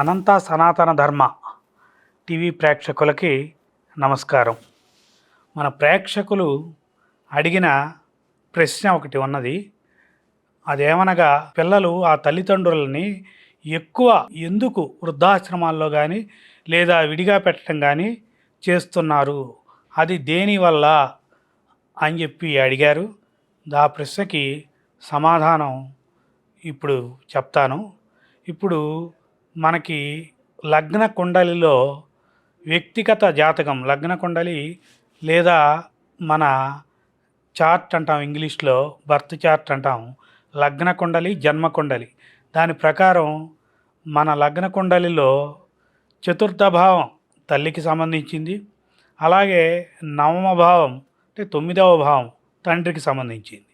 అనంత సనాతన ధర్మ టీవీ ప్రేక్షకులకి నమస్కారం. మన ప్రేక్షకులు అడిగిన ప్రశ్న ఒకటి ఉన్నది. అదేమనగా పిల్లలు ఆ తల్లిదండ్రులని ఎక్కువ ఎందుకు వృద్ధాశ్రమాల్లో కానీ లేదా విడిగా పెట్టడం కానీ చేస్తున్నారు? అది దేనివల్ల అని చెప్పి అడిగారు. ఆ ప్రశ్నకి సమాధానం ఇప్పుడు చెప్తాను. ఇప్పుడు మనకి లగ్న కుండలిలో వ్యక్తిగత జాతకం లగ్న కుండలి లేదా మన చార్ట్ అంటాం ఇంగ్లీష్లో బర్త్ చార్ట్ అంటాం. లగ్న కుండలి జన్మ కుండలి. దాని ప్రకారం మన లగ్న కుండలిలో చతుర్థ భావం తల్లికి సంబంధించింది. అలాగే నవమ భావం అంటే తొమ్మిదవ భావం తండ్రికి సంబంధించింది.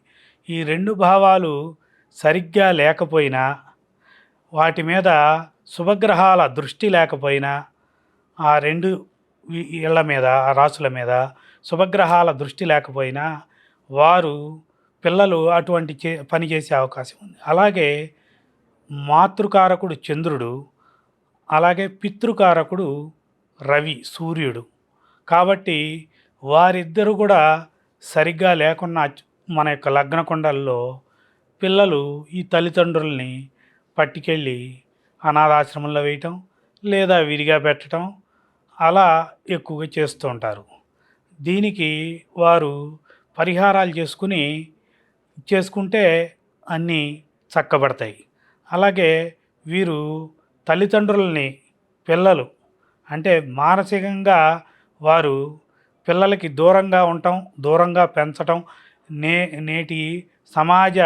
ఈ రెండు భావాలు సరిగ్గా లేకపోయినా వాటి మీద శుభగ్రహాల దృష్టి లేకపోయినా ఆ రెండు ఇళ్ళ మీద ఆ రాసుల మీద శుభగ్రహాల దృష్టి లేకపోయినా వారు పిల్లలు అటువంటి చే పని చేసే అవకాశం ఉంది. అలాగే మాతృకారకుడు చంద్రుడు అలాగే పితృకారకుడు రవి సూర్యుడు. కాబట్టి వారిద్దరూ కూడా సరిగ్గా లేకున్నా మన యొక్క లగ్నకుండల్లో పిల్లలు ఈ తల్లిదండ్రుల్ని పట్టుకెళ్ళి అనాథాశ్రమంలో వేయటం లేదా విడిగా పెట్టడం అలా ఎక్కువగా చేస్తూ ఉంటారు. దీనికి వారు పరిహారాలు చేసుకుని చేసుకుంటే అన్నీ చక్కబడతాయి. అలాగే వీరు తల్లిదండ్రులని పిల్లలు అంటే మానసికంగా వారు పిల్లలకి దూరంగా ఉండటం దూరంగా పెంచటం నే నేటి సమాజ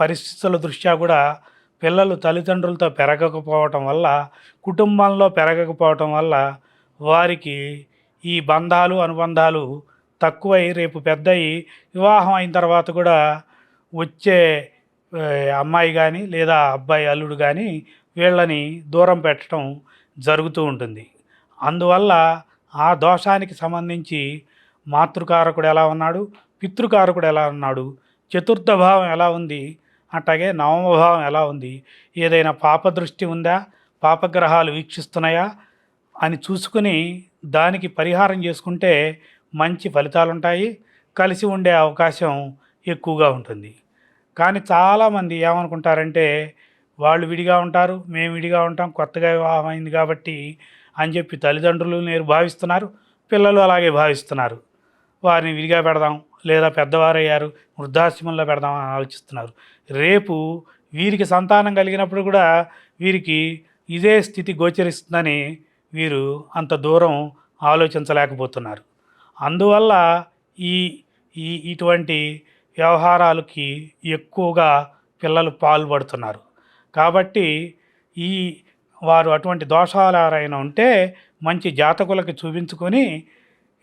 పరిస్థితుల దృష్ట్యా కూడా పిల్లలు తల్లిదండ్రులతో పెరగకపోవటం వల్ల కుటుంబంలో పెరగకపోవటం వల్ల వారికి ఈ బంధాలు అనుబంధాలు తక్కువై రేపు పెద్దయి వివాహం అయిన తర్వాత కూడా వచ్చే అమ్మాయి కానీ లేదా అబ్బాయి అల్లుడు కానీ వీళ్ళని దూరం పెట్టడం జరుగుతూ ఉంటుంది. అందువల్ల ఆ దోషానికి సంబంధించి మాతృకారకుడు ఎలా ఉన్నాడు? పితృకారకుడు ఎలా ఉన్నాడు? చతుర్థ భావం ఎలా ఉంది? అట్లాగే నవమ భావం ఎలా ఉంది? ఏదైనా పాప దృష్టి ఉందా? పాపగ్రహాలు వీక్షిస్తున్నాయా? అని చూసుకుని దానికి పరిహారం చేసుకుంటే మంచి ఫలితాలు ఉంటాయి కలిసి ఉండే అవకాశం ఎక్కువగా ఉంటుంది. కానీ చాలామంది ఏమనుకుంటారంటే వాళ్ళు విడిగా ఉంటారు మేము విడిగా ఉంటాం కొత్తగా వివాహం అయింది కాబట్టి అని చెప్పి తల్లిదండ్రులు నేను భావిస్తున్నారు. పిల్లలు అలాగే భావిస్తున్నారు. వారిని విడిగా పెడదాం లేదా పెద్దవారయ్యారు వృద్ధాశ్రమంలో పెడదామని ఆలోచిస్తున్నారు. రేపు వీరికి సంతానం కలిగినప్పుడు కూడా వీరికి ఇదే స్థితి గోచరిస్తుందని వీరు అంత దూరం ఆలోచించలేకపోతున్నారు. అందువల్ల ఈ ఈ ఇటువంటి వ్యవహారాలకి ఎక్కువగా పిల్లలు పాల్పడుతున్నారు. కాబట్టి ఈ వారు అటువంటి దోషాలు ఎవరైనా ఉంటే మంచి జాతకులకి చూపించుకొని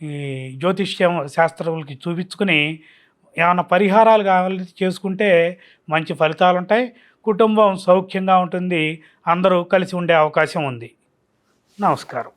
ఈ జ్యోతిష్యం శాస్త్రములకి చూపించుకుని ఏమైనా పరిహారాలు కావాలి చేసుకుంటే మంచి ఫలితాలు ఉంటాయి. కుటుంబం సౌఖ్యంగా ఉంటుంది. అందరూ కలిసి ఉండే అవకాశం ఉంది. నమస్కారం.